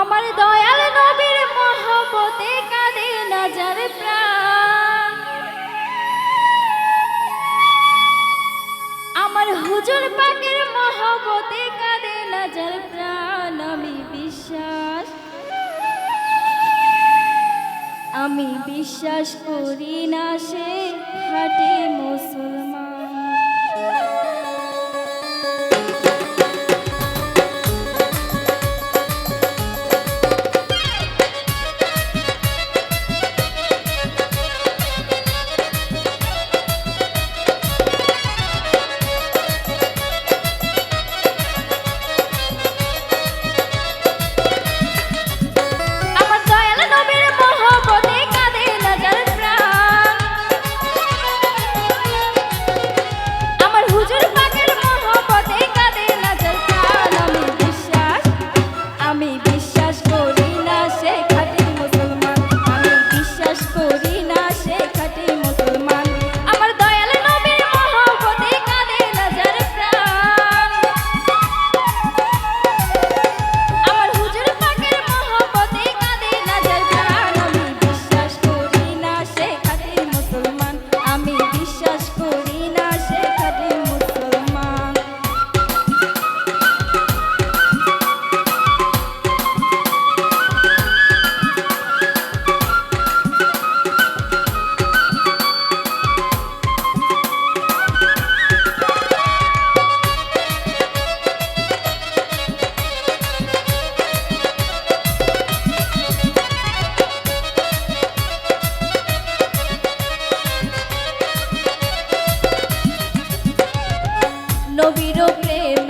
আমার দয়াল নবীর মহব্বতে কাঁদে নাজার প্রাণ। আমার হুজুর পাকের মহব্বতে কাঁদে নাজার প্রাণ, আমি বিশ্বাস আমি বিশ্বাস করি না সে নবীর প্রেম